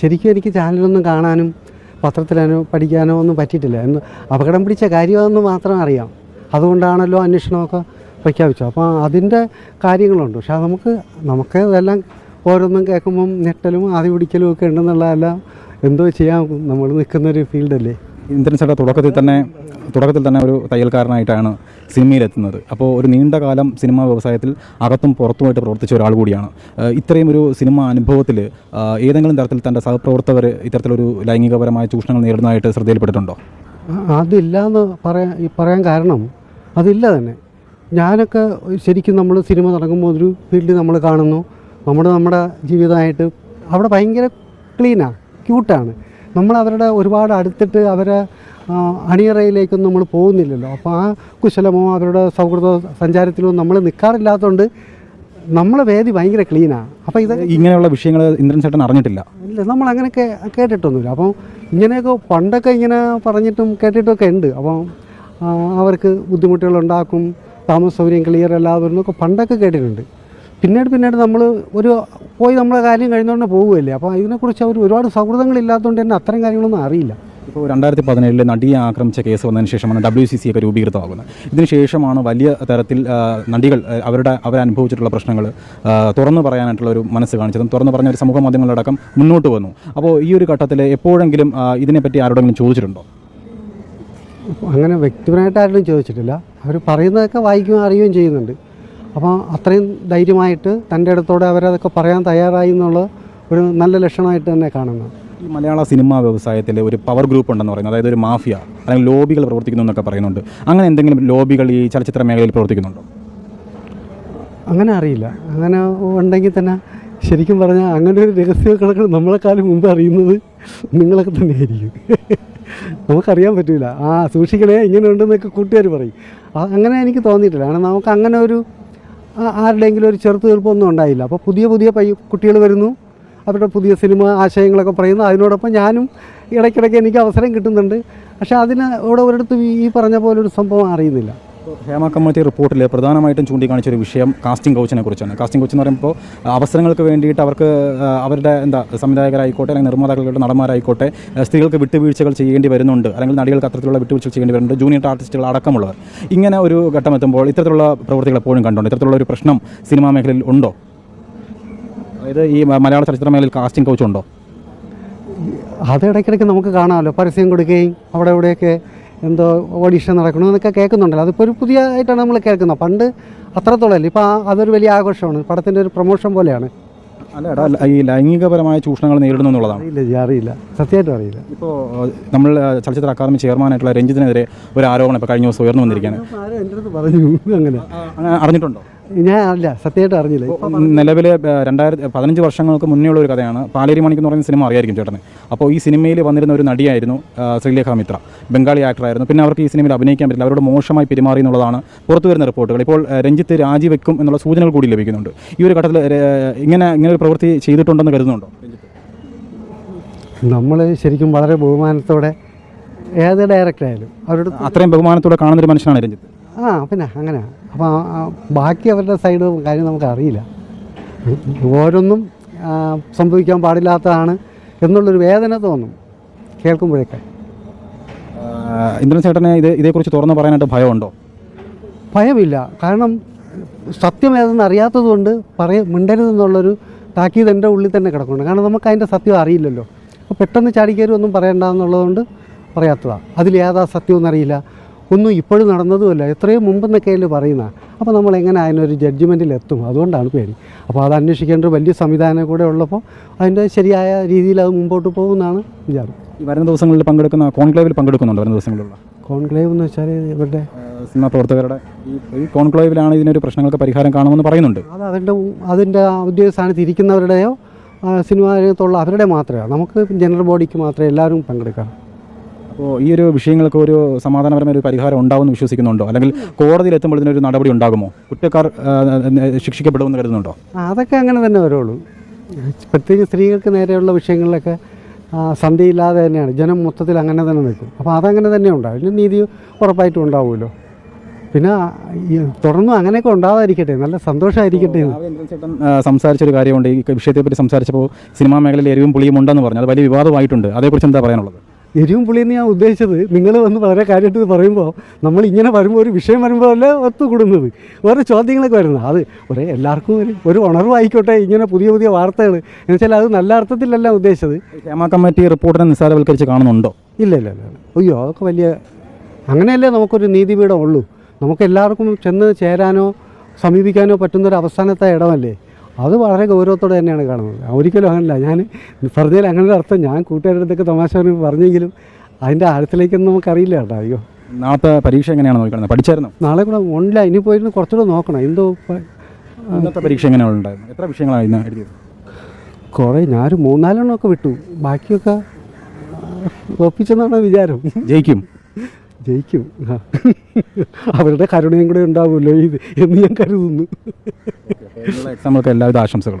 ശരിക്കും എനിക്ക് ചാനലൊന്നും കാണാനും പത്രത്തിലോ പഠിക്കാനോ ഒന്നും പറ്റിയിട്ടില്ല. എന്ന് അപകടം പിടിച്ച കാര്യമെന്ന് മാത്രം അറിയാം. അതുകൊണ്ടാണല്ലോ അന്വേഷണമൊക്കെ പ്രഖ്യാപിച്ചു അപ്പോൾ അതിന്റെ കാര്യങ്ങളുണ്ട്. പക്ഷേ നമുക്ക് നമുക്ക് ഇതെല്ലാം ഓരോന്നും കേൾക്കുമ്പം ഞെട്ടലും ആദ്യ പിടിക്കലും ഒക്കെ ഉണ്ടെന്നുള്ളതെല്ലാം എന്തോ ചെയ്യാൻ നമ്മൾ നിൽക്കുന്നൊരു ഫീൽഡല്ലേ? ഇന്ദ്രൻ ചേട്ടാ തുടക്കത്തിൽ തന്നെ തുടക്കത്തിൽ തന്നെ ഒരു തയ്യൽക്കാരനായിട്ടാണ് സിനിമയിലെത്തുന്നത്. അപ്പോൾ ഒരു നീണ്ട കാലം സിനിമാ വ്യവസായത്തിൽ അകത്തും പുറത്തുമായിട്ട് പ്രവർത്തിച്ച ഒരാൾ കൂടിയാണ്. ഇത്രയും ഒരു സിനിമാ അനുഭവത്തിൽ ഏതെങ്കിലും തരത്തിൽ തന്റെ സഹപ്രവർത്തകർ ഇത്തരത്തിലൊരു ലൈംഗികപരമായ ചൂഷണങ്ങൾ നേരിടുന്നതായിട്ട് ശ്രദ്ധയിൽപ്പെട്ടിട്ടുണ്ടോ? അതില്ല എന്ന് പറയാൻ പറയാൻ കാരണം അതില്ല തന്നെ. ഞാനൊക്കെ ശരിക്കും നമ്മൾ സിനിമ തുടങ്ങുമ്പോൾ ഒരു ഫീൽഡിൽ നമ്മൾ കാണുന്നു. നമ്മുടെ നമ്മുടെ ജീവിതമായിട്ട് അവിടെ ഭയങ്കര ക്ലീനാണ് ക്യൂട്ടാണ്. നമ്മൾ അവരുടെ ഒരുപാട് അടുത്തിട്ട് അവരെ അണിയറയിലേക്കൊന്നും നമ്മൾ പോകുന്നില്ലല്ലോ. അപ്പോൾ ആ കുശലമോ അവരുടെ സൗഹൃദ സഞ്ചാരത്തിലോ നമ്മൾ നിൽക്കാറില്ലാത്തതുകൊണ്ട് നമ്മളെ വേദി ഭയങ്കര ക്ലീനാണ് അപ്പോൾ ഇത് ഇങ്ങനെയുള്ള വിഷയങ്ങൾ ഇന്ദ്രൻ ചേട്ടൻ അറിഞ്ഞിട്ടില്ല. ഇല്ല നമ്മൾ അങ്ങനെ കേട്ടിട്ടൊന്നുമില്ല. അപ്പോൾ ഇങ്ങനെയൊക്കെ പണ്ടൊക്കെ ഇങ്ങനെ പറഞ്ഞിട്ടും കേട്ടിട്ടൊക്കെ ഉണ്ട്. അപ്പോൾ അവർക്ക് അവർക്ക് ബുദ്ധിമുട്ടുകളുണ്ടാക്കും താമസ സൗകര്യം ക്ലിയർ അല്ലാതെ വരുന്നൊക്കെ പണ്ടൊക്കെ കേട്ടിട്ടുണ്ട്. പിന്നീട് പിന്നീട് നമ്മൾ ഒരു പോയി നമ്മളെ കാര്യം കഴിഞ്ഞുകൊണ്ട് പോവുകയല്ലേ. അപ്പോൾ അതിനെക്കുറിച്ച് അവർ ഒരുപാട് സൗഹൃദങ്ങളില്ലാത്തതുകൊണ്ട് തന്നെ അത്തരം കാര്യങ്ങളൊന്നും അറിയില്ല. ഇപ്പോൾ രണ്ടായിരത്തി പതിനേഴിൽ നടിയെ ആക്രമിച്ച കേസ് വന്നതിന് ശേഷമാണ് ഡബ്ല്യു സി സി ഒക്കെ രൂപീകൃതമാകുന്നത്. ഇതിനുശേഷമാണ് വലിയ തരത്തിൽ നടികൾ അവരുടെ അവരനുഭവിച്ചിട്ടുള്ള പ്രശ്നങ്ങൾ തുറന്നു പറയാനായിട്ടുള്ള ഒരു മനസ്സ് കാണിച്ചതും തുറന്നു പറഞ്ഞ ഒരു സമൂഹ മാധ്യമങ്ങളടക്കം മുന്നോട്ട് വന്നു. അപ്പോൾ ഈ ഒരു ഘട്ടത്തിൽ എപ്പോഴെങ്കിലും ഇതിനെപ്പറ്റി ആരോടെങ്കിലും ചോദിച്ചിട്ടുണ്ടോ? അങ്ങനെ വ്യക്തിപരമായിട്ട് ആരോടും ചോദിച്ചിട്ടില്ല. അവർ പറയുന്നതൊക്കെ വായിക്കുകയും അറിയുകയും ചെയ്യുന്നുണ്ട്. അപ്പോൾ അത്രയും ധൈര്യമായിട്ട് തന്റെ അടുത്തോടെ അവരതൊക്കെ പറയാൻ തയ്യാറായി എന്നുള്ള ഒരു നല്ല ലക്ഷണമായിട്ട് തന്നെ കാണുന്നു. ഈ മലയാള സിനിമാ വ്യവസായത്തിൽ ഒരു പവർ ഗ്രൂപ്പ് ഉണ്ടെന്ന് പറയുന്നത് അതായത് ഒരു മാഫിയ അല്ലെങ്കിൽ ലോബികൾ പ്രവർത്തിക്കുന്നു എന്നൊക്കെ പറയുന്നുണ്ട്. അങ്ങനെ എന്തെങ്കിലും ലോബികൾ ഈ ചലച്ചിത്ര മേഖലയിൽ പ്രവർത്തിക്കുന്നുണ്ടോ? അങ്ങനെ അറിയില്ല. അങ്ങനെ ഉണ്ടെങ്കിൽ തന്നെ ശരിക്കും പറഞ്ഞാൽ അങ്ങനെ ഒരു രഹസ്യ കണക്ക് നമ്മളെക്കാളും മുമ്പ് അറിയുന്നത് നിങ്ങളൊക്കെ തന്നെയായിരിക്കും. നമുക്കറിയാൻ പറ്റില്ല ആ സൂക്ഷിക്കണേ ഇങ്ങനെ ഉണ്ടെന്നൊക്കെ കൂട്ടുകാർ പറയും. അങ്ങനെ എനിക്ക് തോന്നിയിട്ടില്ല. കാരണം നമുക്ക് അങ്ങനെ ഒരു ആരുടെയെങ്കിലും ഒരു ചെറുത്ത് തീർപ്പൊന്നും ഉണ്ടായില്ല. അപ്പോൾ പുതിയ പുതിയ പൈ കുട്ടികൾ വരുന്നു. അവരുടെ പുതിയ സിനിമ ആശയങ്ങളൊക്കെ പറയുന്നു. അതിനോടൊപ്പം ഞാനും ഇടയ്ക്കിടയ്ക്ക് എനിക്ക് അവസരം കിട്ടുന്നുണ്ട്. പക്ഷേ അതിന് ഇവിടെ ഒരിടത്തും ഈ പറഞ്ഞ പോലെ ഒരു സംഭവം അറിയുന്നില്ല. ഹേമ കമ്മിറ്റി റിപ്പോർട്ടിൽ പ്രധാനമായിട്ടും ചൂണ്ടിക്കാണിച്ച ഒരു വിഷയം കാസ്റ്റിംഗ് കോച്ചിനെ കുറിച്ചാണ്. കാസ്റ്റിംഗ് കോച്ച് എന്ന് പറയുമ്പോൾ അവസരങ്ങൾക്ക് വേണ്ടിയിട്ട് അവർക്ക് അവരുടെ എന്താ സംവിധായകരായിക്കോട്ടെ അല്ലെങ്കിൽ നിർമ്മാതാക്കളുടെ നടന്മാരായിക്കോട്ടെ സ്ത്രീകൾക്ക് വിട്ടുവീഴ്ചകൾ ചെയ്യേണ്ടി വരുന്നുണ്ട്. അല്ലെങ്കിൽ നടികൾക്ക് അത്തരത്തിലുള്ള വിട്ടുവീഴ്ചകൾ ചെയ്യേണ്ടി വരുന്നുണ്ട്. ജൂനിയർ ആർട്ടിസ്റ്റുകൾ അടക്കമുള്ളവർ. ഇങ്ങനെ ഒരു ഘട്ടം എത്തുമ്പോൾ ഇത്തരത്തിലുള്ള പ്രവൃത്തികൾ എപ്പോഴും കണ്ടുണ്ട്. ഇത്തരത്തിലുള്ള ഒരു പ്രശ്നം സിനിമാ മേഖലയിൽ ഉണ്ടോ? അതായത് ഈ മലയാള ചലച്ചിത്ര മേഖലയിൽ കാസ്റ്റിംഗ് കോച്ചുണ്ടോ അത് ഇടയ്ക്കിടയ്ക്ക് നമുക്ക് കാണാമല്ലോ. പരസ്യം കൊടുക്കുകയും അവിടെ ഇവിടെയൊക്കെ എന്തോ ഓഡീഷൻ നടക്കണമെന്നൊക്കെ കേൾക്കുന്നുണ്ടല്ലോ. അതിപ്പോൾ ഒരു പുതിയ ആയിട്ടാണ് നമ്മൾ കേൾക്കുന്നത്. പണ്ട് അത്രത്തോളമല്ല ഇപ്പോൾ അതൊരു വലിയ ആഘോഷമാണ്. പടത്തിന്റെ ഒരു പ്രൊമോഷൻ പോലെയാണ്. അല്ല ഈ ലൈംഗികപരമായ ചൂഷണങ്ങൾ നേരിടുന്നു എന്നുള്ളതാണ്. ഇല്ല ജി അറിയില്ല. സത്യമായിട്ടും അറിയില്ല. ഇപ്പോൾ നമ്മൾ ചലച്ചിത്ര അക്കാദമി ചെയർമാനായിട്ടുള്ള രഞ്ജിത്തിനെതിരെ ഒരു ആരോപണം ഇപ്പോൾ കഴിഞ്ഞ ദിവസം ഉയർന്നു വന്നിരിക്കുകയാണ്. പറഞ്ഞു. അങ്ങനെ അറിഞ്ഞിട്ടുണ്ടോ? ഞാൻ അല്ല സത്യമായിട്ട് അറിഞ്ഞില്ല. നിലവിലെ നിലവിൽ രണ്ടായിരത്തി പതിനഞ്ച് വർഷങ്ങൾക്ക് മുന്നേയുള്ള ഒരു കഥയാണ്. പാലേരി മണിക്ക് എന്ന് പറയുന്ന സിനിമ അറിയായിരിക്കും ചേട്ടന്. അപ്പോൾ ഈ സിനിമയിൽ വന്നിരുന്ന ഒരു നടിയായിരുന്നു ശ്രീലേഖ മിത്ര. ബംഗാളി ആക്ടറായിരുന്നു പിന്നെ അവർക്ക് ഈ സിനിമയിൽ അഭിനയിക്കാൻ പറ്റില്ല. അവരോട് മോശമായി പെരുമാറി എന്നുള്ളതാണ് പുറത്തു വരുന്ന റിപ്പോർട്ടുകൾ. ഇപ്പോൾ രഞ്ജിത്ത് രഞ്ജിത്ത് രാജിവെക്കും എന്നുള്ള സൂചനകൾ കൂടി ലഭിക്കുന്നുണ്ട്. ഈ ഒരു ഘട്ടത്തിൽ ഇങ്ങനെ ഇങ്ങനെ ഒരു പ്രവൃത്തി ചെയ്തിട്ടുണ്ടെന്ന് കരുതുന്നുണ്ടോ? നമ്മൾ ശരിക്കും വളരെ ബഹുമാനത്തോടെ ഏത് ഡയറക്ടറായാലും അവരോട് അത്രയും ബഹുമാനത്തോടെ കാണുന്നൊരു മനുഷ്യനാണ് രഞ്ജിത്ത്. ആ പിന്നെ അങ്ങനെ. അപ്പോൾ ബാക്കി അവരുടെ സൈഡ് കാര്യം നമുക്കറിയില്ല ഓരോന്നും സംഭവിക്കാൻ പാടില്ലാത്തതാണ് എന്നുള്ളൊരു വേദന തോന്നും. കേൾക്കുമ്പോഴൊക്കെ. ഇന്ദ്രൻ ചേട്ടനെ ഇത് ഇതേക്കുറിച്ച് തുറന്നു പറയാനായിട്ട് ഭയമുണ്ടോ? ഭയമില്ല. കാരണം സത്യം ഏതെന്ന് അറിയാത്തത് കൊണ്ട് പറയ മിണ്ടരുതെന്നുള്ളൊരു താക്കീത് എന്റെ ഉള്ളിൽ തന്നെ കിടക്കുന്നുണ്ട്. കാരണം നമുക്ക് അതിന്റെ സത്യം അറിയില്ലല്ലോ. അപ്പോൾ പെട്ടെന്ന് ചാടിക്കയറി ഒന്നും പറയണ്ട എന്നുള്ളതുകൊണ്ട് പറയാത്തതാണ് അതിൽ ഏതാ എന്നറിയില്ല. ഒന്നും ഇപ്പോഴും നടന്നതുമല്ല. എത്രയോ മുമ്പെന്നൊക്കെയല്ലേ പറയുന്ന. അപ്പോൾ നമ്മൾ എങ്ങനെ അതിനൊരു ജഡ്ജ്മെന്റിൽ എത്തും? അതുകൊണ്ടാണ് പേടി. അപ്പോൾ അത് അന്വേഷിക്കേണ്ട ഒരു വലിയ സംവിധാനം കൂടെ ഉള്ളപ്പോൾ അതിന്റെ ശരിയായ രീതിയിൽ അത് മുമ്പോട്ട് പോകുമെന്നാണ് വിചാരം. വരുന്ന ദിവസങ്ങളിൽ പങ്കെടുക്കുന്ന കോൺക്ലേവിൽ പങ്കെടുക്കുന്നുണ്ട് വരുന്ന ദിവസങ്ങളിലുള്ള? കോൺക്ലേവ് എന്ന് വെച്ചാൽ ഇവരുടെ സിനിമാ പ്രവർത്തകരുടെ ഈ കോൺക്ലേവിലാണ് ഇതിനൊരു പ്രശ്നങ്ങൾക്ക് പരിഹാരം കാണുമെന്ന് പറയുന്നുണ്ട്. അത് അതിന്റെ അതിന്റെ ഔദ്യോഗിക സ്ഥാനത്ത് ഇരിക്കുന്നവരുടെയോ സിനിമാ രംഗത്തുള്ള അവരുടെ മാത്രമേ. നമുക്ക് ജനറൽ ബോഡിക്ക് മാത്രമേ എല്ലാവരും പങ്കെടുക്കാം അപ്പോൾ ഈ ഒരു വിഷയങ്ങൾക്ക് ഒരു സമാധാനപരമായ ഒരു പരിഹാരം ഉണ്ടാവുമെന്ന് വിശ്വസിക്കുന്നുണ്ടോ? അല്ലെങ്കിൽ കോടതിയിൽ എത്തുമ്പോൾ ഇതിനൊരു നടപടി ഉണ്ടാകുമോ? കുറ്റക്കാർ ശിക്ഷിക്കപ്പെടുമെന്ന് കരുതുന്നുണ്ടോ? അതൊക്കെ അങ്ങനെ തന്നെ വരുള്ളൂ. പ്രത്യേകിച്ച് സ്ത്രീകൾക്ക് നേരെയുള്ള വിഷയങ്ങളിലൊക്കെ സന്ധിയില്ലാതെ തന്നെയാണ്. ജനം മൊത്തത്തിൽ അങ്ങനെ തന്നെ നിൽക്കും. അപ്പോൾ അതങ്ങനെ തന്നെ ഉണ്ടാവും. പിന്നെ നീതി ഉറപ്പായിട്ടും ഉണ്ടാവുമല്ലോ. പിന്നെ തുടർന്നും അങ്ങനെയൊക്കെ ഉണ്ടാവാതിരിക്കട്ടെ. നല്ല സന്തോഷമായിരിക്കട്ടെ ചേട്ടൻ സംസാരിച്ചൊരു കാര്യമുണ്ട്. ഈ വിഷയത്തെപ്പറ്റി സംസാരിച്ചപ്പോൾ സിനിമാ മേഖലയിൽ എരിവും പുളിയും ഉണ്ടെന്ന് പറഞ്ഞു. അത് വലിയ വിവാദമായിട്ടുണ്ട്. അതേക്കുറിച്ച് എന്താ പറയാനുള്ളത്? എരിവും പുളിയെന്ന് ഞാൻ ഉദ്ദേശിച്ചത് നിങ്ങൾ വന്ന് വളരെ കാര്യമായിട്ട് പറയുമ്പോൾ നമ്മൾ ഇങ്ങനെ വരുമ്പോൾ ഒരു വിഷയം വരുമ്പോഴല്ലേ ഒത്തുകൂടുന്നത്. ഓരോ ചോദ്യങ്ങളൊക്കെ വരുന്നത്. അത് ഒരേ എല്ലാവർക്കും ഒരു ഒരു ഉണർവായിക്കോട്ടെ ഇങ്ങനെ പുതിയ പുതിയ വാർത്തകൾ എന്ന് വെച്ചാൽ അത് നല്ല അർത്ഥത്തിലല്ല ഉദ്ദേശിച്ചത്. ക്ഷേമ കമ്മിറ്റി റിപ്പോർട്ടിനെ നിസ്സാരവൽക്കരിച്ച് കാണുന്നുണ്ടോ? ഇല്ല ഇല്ല ഇല്ല അയ്യോ അതൊക്കെ വലിയ അങ്ങനെയല്ലേ നമുക്കൊരു നീതിപീഠം ഉള്ളൂ. നമുക്ക് എല്ലാവർക്കും ചെന്ന് ചേരാനോ സമീപിക്കാനോ പറ്റുന്നൊരു അവസാനത്തെ ഇടമല്ലേ? അത് വളരെ ഗൗരവത്തോടെ തന്നെയാണ് കാണുന്നത്. ഒരിക്കലും അങ്ങനല്ല. ഞാൻ പറഞ്ഞതിൽ അങ്ങനെ ഒരു അർത്ഥം. ഞാൻ കൂട്ടുകാരുടെ അടുത്തൊക്കെ തമാശ പറഞ്ഞ് പറഞ്ഞെങ്കിലും അതിന്റെ ആഴത്തിലേക്കൊന്നും നമുക്കറിയില്ല കേട്ടോ. അയ്യോ. നാളത്തെ പരീക്ഷ എങ്ങനെയാണ് നോക്കുന്നത് പഠിച്ചായിരുന്നു? നാളെ കൂടെ ഓൺലൈൻ ഇനി പോയിരുന്നു കുറച്ചുകൂടെ നോക്കണം. എന്തോ ഇന്നത്തെ പരീക്ഷ എങ്ങനെയാണ് ഉണ്ടായിരുന്നു എത്ര വിഷയങ്ങളാണ് ഇന്ന് എഴുതിയത്? കുറേ ഞാനൊരു മൂന്നാലെണ്ണമൊക്കെ വിട്ടു. ബാക്കിയൊക്കെ ഒപ്പിച്ചെന്നാണ് വിചാരം. ജയിക്കും. ജയിക്കും. അവരുടെ കരുണയും കൂടെ ഉണ്ടാവുമല്ലോ ഇത് എന്ന് ഞാൻ കരുതുന്നു. എക്സാമുകൾക്ക് എല്ലാവിധ ആശംസകളും.